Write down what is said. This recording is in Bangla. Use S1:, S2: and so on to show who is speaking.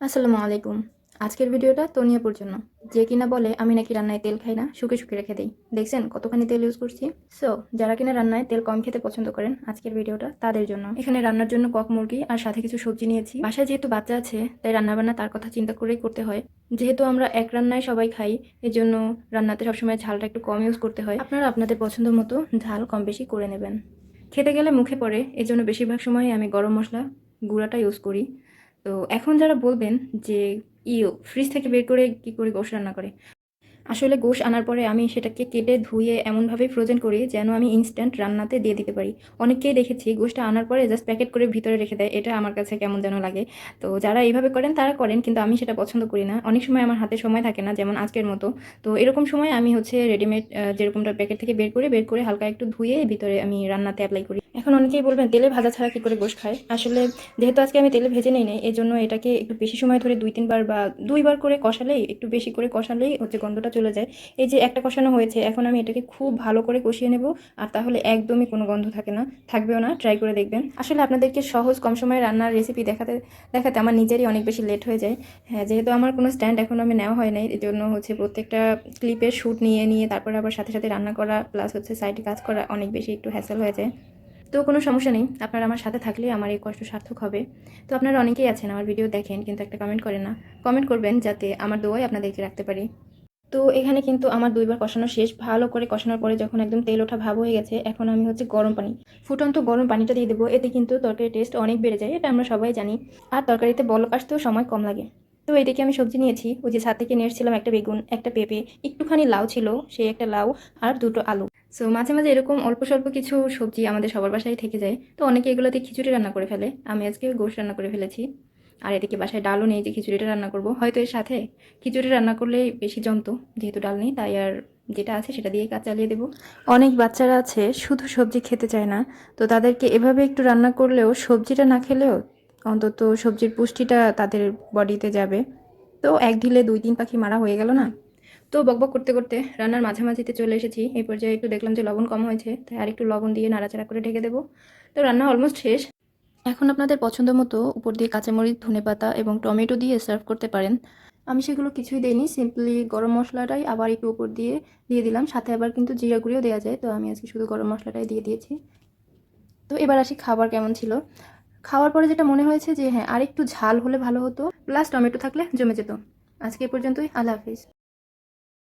S1: আসসালামু আলাইকুম। আজকের ভিডিওটা তনিয়াপুর জন্য। যে কিনা বলে, আমি নাকি রান্নায় তেল খাই না শুকে শুকে রেখে দিই। দেখছেন কতখানি তেল ইউজ করছি? সো যারা কিনা রান্নায় তেল কম খেতে পছন্দ করেন, আজকের ভিডিওটা তাদের জন্য। এখানে রান্নার জন্য কক মুরগি আর সাথে কিছু সবজি নিয়েছি। বাসায় যেহেতু বাচ্চা আছে, তাই রান্নাবান্না তার কথা চিন্তা করেই করতে হয়। যেহেতু আমরা এক রান্নায় সবাই খাই এর জন্য রান্নাতে সবসময় ঝালটা একটু কম ইউজ করতে হয়। আপনারা আপনাদের পছন্দ মতো ঝাল কম বেশি করে নেবেন। খেতে গেলে মুখে পড়ে এর জন্য বেশিরভাগ সময় আমি গরম মশলা গুঁড়াটা ইউজ করি। তো এখন যারা বলবেন যে ইও ফ্রিজ থেকে বের করে কি করে গোশ রান্না করে আসলে গোশ আনার পরে আমি সেটাকে কেটে ধুয়ে এমনভাবে ফ্রোজেন করি যেন আমি ইনস্ট্যান্ট রান্নাতে দিয়ে দিতে পারি। অনেককেই দেখেছি গোশটা আনার পরে জাস্ট প্যাকেট করে ভিতরে রেখে দেয়। এটা আমার কাছে কেমন যেন লাগে। তো যারা এইভাবে করেন তারা করেন, কিন্তু আমি সেটা পছন্দ করি না। অনেক সময় আমার হাতে সময় থাকে না, যেমন আজকের মতো। তো এরকম সময় আমি হচ্ছে রেডিমেড যেরকমটা প্যাকেট থেকে বের করে বের করে হালকা একটু ধুয়ে ভিতরে আমি রান্নাতে অ্যাপ্লাই করি। এখন অনেকেই বলবেন, তেলে ভাজা ছাড়া কী করে গোশ খায়? আসলে যেহেতু আজকে আমি তেলে ভেজে নেই এই জন্য এটাকে একটু বেশি সময় ধরে দুই, তিনবার বা দুইবার করে কষালেই, একটু বেশি করে কষালেই হচ্ছে গন্ধটা চলে যায়। এই যে একটা কষানো হয়েছে, এখন আমি এটাকে খুব ভালো করে কষিয়ে নেব আর তাহলে একদমই কোনো গন্ধ থাকে না। থাকবেও না ট্রাই করে দেখবেন। আসলে আপনাদেরকে সহজ কম সময়ে রান্নার রেসিপি দেখাতে দেখাতে আমার নিজেরই অনেক বেশি লেট হয়ে যায়। হ্যাঁ যেহেতু আমার কোনো স্ট্যান্ড এখন আমি নেওয়া হয় নাই এই জন্য হচ্ছে প্রত্যেকটা ক্লিপের শ্যুট নিয়ে নিয়ে তারপরে আবার সাথে সাথে রান্না করা প্লাস হচ্ছে সাইডে কাজ করা অনেক বেশি একটু হ্যাসেল হয়ে যায়। তো কোনো সমস্যা নেই, আপনারা আমার সাথে থাকলে আমার এই কষ্ট সার্থক হবে। তো আপনারা অনেকেই আছেন আমার ভিডিও দেখেন, কিন্তু একটা কমেন্ট করেন না। কমেন্ট করবেন যাতে আমার দোয়াই আপনাদেরকে রাখতে পারি। তো এখানে কিন্তু আমার দুইবার কষানো শেষ। ভালো করে কষানোর পরে যখন একদম তেল ওঠা ভাব হয়ে গেছে, এখন আমি হচ্ছে গরম পানি। ফুটন্ত গরম পানিটা দিয়ে দেবো, এতে কিন্তু তরকারির টেস্ট অনেক বেড়ে যায়, এটা আমরা সবাই জানি। আর তরকারিতে বলক আসতেও সময় কম লাগে। তো এদিকে আমি সবজি নিয়েছি, ওই যে ছাদ থেকে এসেছিলাম একটা বেগুন, একটা পেঁপে, একটুখানি লাউ ছিল, সেই একটা লাউ আর দুটো আলু। সো মাঝে মাঝে এরকম অল্প স্বল্প কিছু সবজি আমাদের সবার বাসায় থেকে যায়। তো অনেকে এগুলোতে খিচুড়ি রান্না করে ফেলে, আমি আজকে গোশ রান্না করে ফেলেছি। আর এদিকে বাসায় ডালও নেই যে খিচুড়িটা রান্না করব। হয়তো এর সাথে খিচুড়ি রান্না করলে বেশি জমতো যেহেতু ডাল নেই তাই আর যেটা আছে সেটা দিয়ে কাজ চালিয়ে দেবো। অনেক বাচ্চারা আছে শুধু সবজি খেতে চায় না। তো তাদেরকে এভাবে একটু রান্না করলেও সবজিটা না খেলেও অন্তত সবজির পুষ্টিটা তাদের বডিতে যাবে। তো এক ঢিলে দুই তিন পাখি মারা হয়ে গেল না? তো বকবক করতে করতে রান্নার মাঝামাঝিতে চলে এসেছি। এই পর্যায়ে একটু দেখলাম যে লবণ কম হয়েছে তাই আর একটু লবণ দিয়ে নাড়াচাড়া করে ঢেকে দেবো। তো রান্না অলমোস্ট শেষ। এখন আপনাদের পছন্দ মতো উপর দিয়ে কাঁচামরিচ, ধনেপাতা এবং টমেটো দিয়ে সার্ভ করতে পারেন। আমি সেগুলো কিছুই দিইনি সিম্পলি গরম মশলাটাই আবার একটু উপর দিয়ে দিয়ে দিলাম। সাথে আবার কিন্তু জিরা গুঁড়িও দেওয়া যায়, তো আমি আজকে শুধু গরম মশলাটাই দিয়ে দিয়েছি। তো এবার আসি খাবার কেমন ছিল। খাওয়ার পরে যেটা মনে হয়েছে যে হ্যাঁ আর একটু ঝাল হলে ভালো হতো প্লাস টমেটো থাকলে জমে যেত। আজকে পর্যন্তই, আল্লাহ হাফিজ।